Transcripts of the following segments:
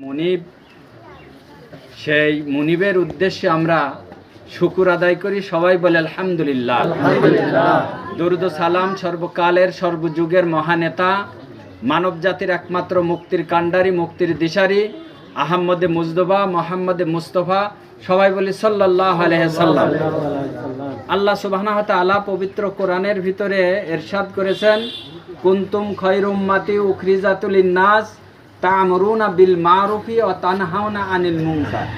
মুনিব সেই মুনিবের উদ্দেশ্যে আমরা শুকুর আদায় করি। সবাই বলে আলহামদুলিল্লাহ। দরুদ সালাম সর্বকালের সর্বযুগের মহানেতা মানব জাতির একমাত্র মুক্তির কাণ্ডারি মুক্তির দিশারি আহম্মদে মুজদবা মোহাম্মদে মুস্তফা সবাই বলি সাল্লাহ আলহাম আল্লাহ সুবাহ তালা পবিত্র কোরআনের ভিতরে এরশাদ করেছেন কুন্তুম খৈরুম্মাতি উখরিজাতুল নাস তামরুনা বিল মারুফি ও তানহাউনা আনিল মুনকার।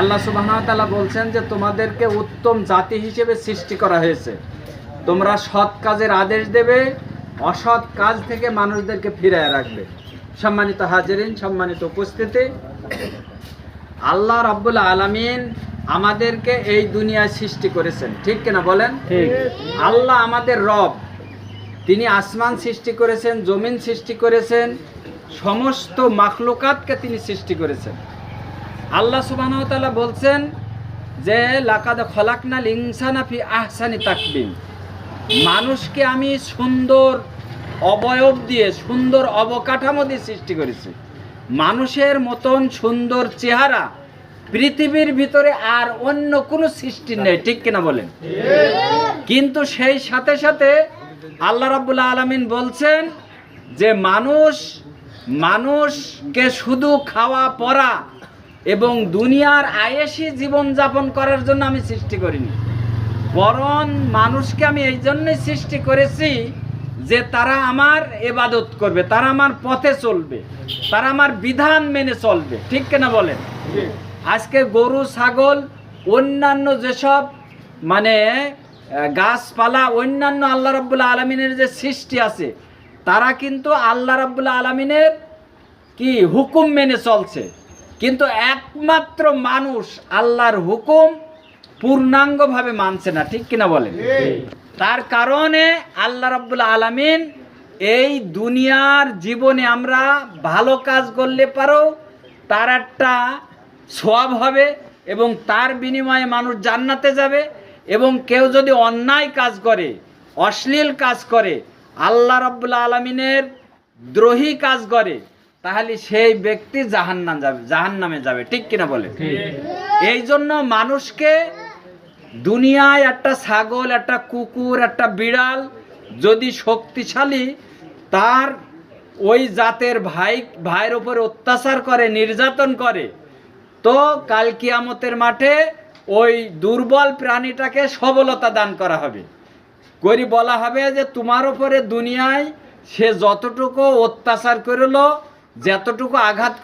আল্লাহ সুবাহ বলছেন যে তোমাদেরকে উত্তম জাতি হিসেবে সৃষ্টি করা হয়েছে। তোমরা সৎ কাজের আদেশ দেবে অসৎ কাজ থেকে মানুষদেরকে ফিরায় রাখবে। সম্মানিত হাজিরিন সম্মানিত উপস্থিতি। আল্লাহ রাব্বুল আলামিন আমাদেরকে এই দুনিয়ায় সৃষ্টি করেছেন। ঠিক কিনা বলেন? আল্লাহ আমাদের রব। তিনি আসমান সৃষ্টি করেছেন জমিন সৃষ্টি করেছেন সমস্ত মাখলুকাতকে তিনি সৃষ্টি করেছেন। আল্লাহ ওয়া বলছেন যে, লাকাদ খলাকনাল ইনসানা ফি আহসানি তাকবিম মানুষকে আমি সুন্দর অবয়ব দিয়ে, সুন্দর অবকাঠামো দিয়ে সৃষ্টি করেছি। মানুষের মতন সুন্দর চেহারা পৃথিবীর ভিতরে আর অন্য কোনো সৃষ্টি নেই, ঠিক কিনা বলেন? কিন্তু সেই সাথে সাথে আল্লাহ রাব্বুল আলামিন বলছেন যে, মানুষ মানুষকে শুধু খাওয়া পরা এবং দুনিয়ার আয়েসি জীবনযাপন করার জন্য আমি সৃষ্টি করিনি। বরং মানুষকে আমি এই জন্যই সৃষ্টি করেছি যে তারা আমার এবাদত করবে, তারা আমার পথে চলবে, তারা আমার বিধান মেনে চলবে। ঠিক কিনা বলেন? আজকে গরু, ছাগল, অন্যান্য যেসব মানে গাছপালা, অন্যান্য আল্লাহ রাব্বুল আলমিনের যে সৃষ্টি আছে তারা কিন্তু আল্লাহ রাব্বুল আলমিনের কি হুকুম মেনে চলছে। কিন্তু একমাত্র মানুষ আল্লাহর হুকুম পূর্ণাঙ্গভাবে মানছে না ঠিক কিনা বলেন? তার কারণে আল্লাহ রাব্বুল আলামিন এই দুনিয়ার জীবনে আমরা ভালো কাজ করলে পারো তার একটা সওয়াব হবে এবং তার বিনিময়ে মানুষ জান্নাতে যাবে এবং কেউ যদি অন্যায় কাজ করে অশ্লীল কাজ করে আল্লাহ রাব্বুল আলমিনের দ্রোহী কাজ করে তাহলে সেই ব্যক্তি জাহান্নাম যাবে জাহান্নামে যাবে। ঠিক কিনা বলে এই জন্য মানুষকে দুনিয়ায় একটা ছাগল একটা কুকুর একটা বিড়াল যদি শক্তিশালী তার ওই জাতের ভাই ভাইয়ের উপর অত্যাচার করে নির্যাতন করে তো কাল কিয়ামতের মাঠে ওই দুর্বল প্রাণীটাকে সবলতা দান করা হবে। করি বলা হবে যে তোমার উপরে দুনিয়ায় সে যতটুকু অত্যাচার করল যতটুকু আঘাত